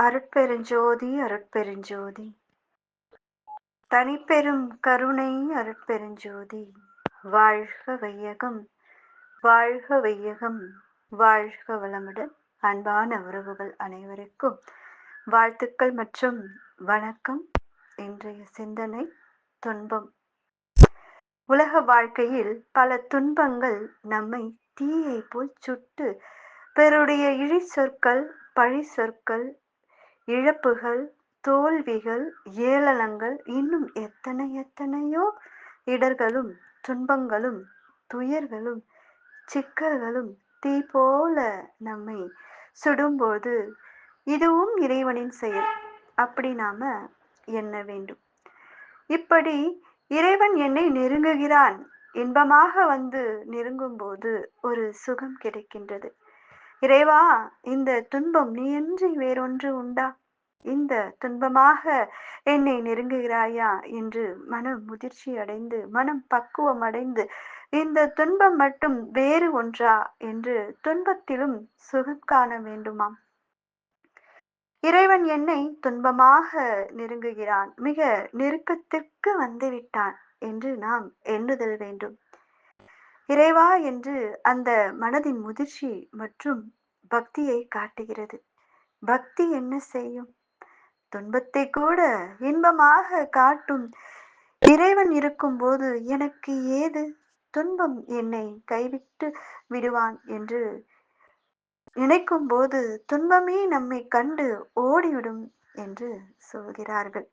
அருட்பெருஞ்சோதி அருட்பெருஞ்சோதி. தனிப்பெரும் கருணை அருட்பெருஞ்சோதி. வாழ்க வையகம் வாழ்க வையகம் வாழ்க வளமுடன் அன்பான உறவுகள் அனைவருக்கும் வாழ்த்துக்கள் மற்றும் வணக்கம். இன்றைய சிந்தனை துன்பம். உலக வாழ்க்கையில் பல துன்பங்கள் நம்மை தீயை போல் சுட்டு பிறருடைய இழி சொற்கள் பழி சொற்கள் இழப்புகள் தோல்விகள் ஏளனங்கள் இன்னும் எத்தனை எத்தனையோ இடர்களும் துன்பங்களும் துயர்களும் சிக்கல்களும் தீ போல நம்மை சுடும்போது இதுவும் இறைவனின் செயல். அப்படி நாம எண்ண வேண்டும். இப்படி இறைவன் என்னை நெருங்குகிறான். இன்பமாக வந்து நெருங்கும் போது ஒரு சுகம் கிடைக்கின்றது. இறைவா இந்த துன்பம் நீ என்று வேறொன்று உண்டா? இந்த துன்பமாக என்னை நெருங்குகிறாயா? என்று மனம் முதிர்ச்சி அடைந்து மனம் பக்குவம் அடைந்து இந்த துன்பம் மட்டும் வேறு ஒன்றா? என்று துன்பத்திலும் சுகம் காண வேண்டுமாம். இறைவன் என்னை துன்பமாக நெருங்குகிறான் மிக நெருக்கத்திற்கு வந்துவிட்டான் என்று நாம் எண்ணுதல் வேண்டும். இறைவா என்று அந்த மனதின் முதிர்ச்சி மற்றும் பக்தியை காட்டுகிறது. பக்தி என்ன செய்யும்? துன்பத்தை கூட இன்பமாக காட்டும் இறைவன் இருக்கும்போது எனக்கு ஏது? துன்பம் என்னை கைவிட்டு விடுவான் என்று நினைக்கும் போது துன்பமே நம்மை கண்டு ஓடிவிடும் என்று சொல்கிறார்கள்.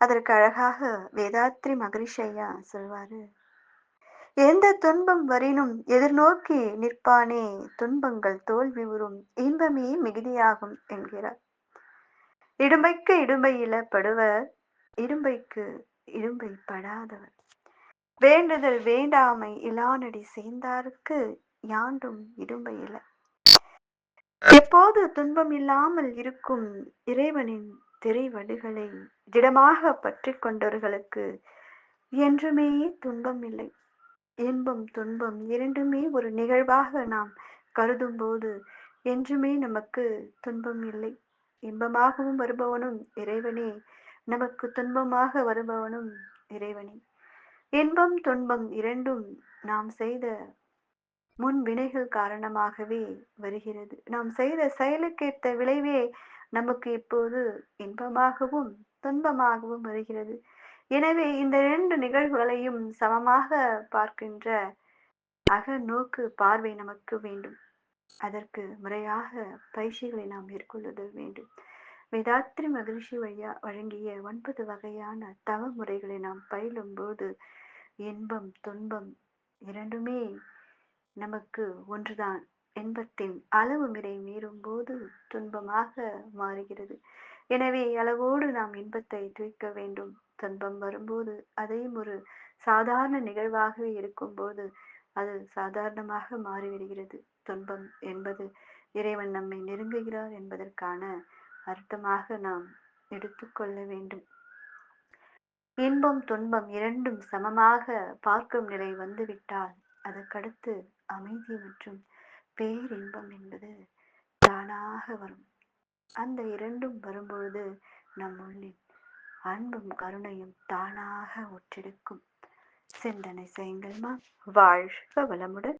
அதற்கு அழகாக வேதாத்ரி மகரிஷையா சொல்வாரு எந்த துன்பம் வரினும் எதிர்நோக்கி நிற்பானே துன்பங்கள் தோல்வி உறும் இன்பமே மிகுதியாகும் என்கிறார். இடும்பைக்கு இடும்பையில படுவர் இரும்பைக்கு இடும்பை படாதவர். வேண்டுதல் வேண்டாமை இலானடி சேர்ந்தாருக்கு யாண்டும் இடும்பை எப்போது துன்பம் இல்லாமல் இருக்கும் இறைவனின் திரைவடுகளை திடமாக பற்றி கொண்டவர்களுக்கு என்றுமே துன்பம் இல்லை. இன்பம் துன்பம் இரண்டுமே ஒரு நிகழ்வாக நாம் கருதும் போது என்றுமே நமக்கு துன்பம் இல்லை. இன்பமாகவும் வருபவனும் இறைவனே நமக்கு துன்பமாக வருபவனும் இறைவனே. இன்பம் துன்பம் இரண்டும் நாம் செய்த முன் வினைகள் காரணமாகவே வருகிறது. நாம் செய்த செயலுக்கேற்ற விளைவே நமக்கு இப்போது இன்பமாகவும் துன்பமாகவும் வருகிறது. எனவே இந்த இரண்டு நிகழ்வுகளையும் சமமாக பார்க்கின்ற அகநோக்கு பார்வை நமக்கு வேண்டும். அதற்கு முறையாக பயிற்சிகளை நாம் மேற்கொள்ளுதல் வேண்டும். வேதாத்திரி மகிழ்ச்சி வழியா வழங்கிய ஒன்பது வகையான தவ முறைகளை நாம் பயிலும் போது இன்பம் துன்பம் இரண்டுமே நமக்கு ஒன்றுதான். இன்பத்தின் அளவு மிரை மீறும் போது துன்பமாக மாறுகிறது. எனவே அளவோடு நாம் இன்பத்தை துய்க்க வேண்டும். துன்பம் வரும்போது அதையும் ஒரு சாதாரண நிகழ்வாகவே இருக்கும்போது அது சாதாரணமாக மாறிவிடுகிறது. துன்பம் என்பது இறைவன் நம்மை நெருங்குகிறார் என்பதற்கான அர்த்தமாக நாம் எடுத்துக்கொள்ள வேண்டும். இன்பம் துன்பம் இரண்டும் சமமாக பார்க்கும் நிலை வந்துவிட்டால் அதற்கடுத்து அமைதி மற்றும் பேரின்பம் என்பது தானாக வரும். அந்த இரண்டும் வரும்பொழுது நம் உள்ளின் அன்பும் கருணையும் தானாக ஒற்றெடுக்கும். சிந்தனை செய்யுங்கள்மா வாழ்க வளமுடன்.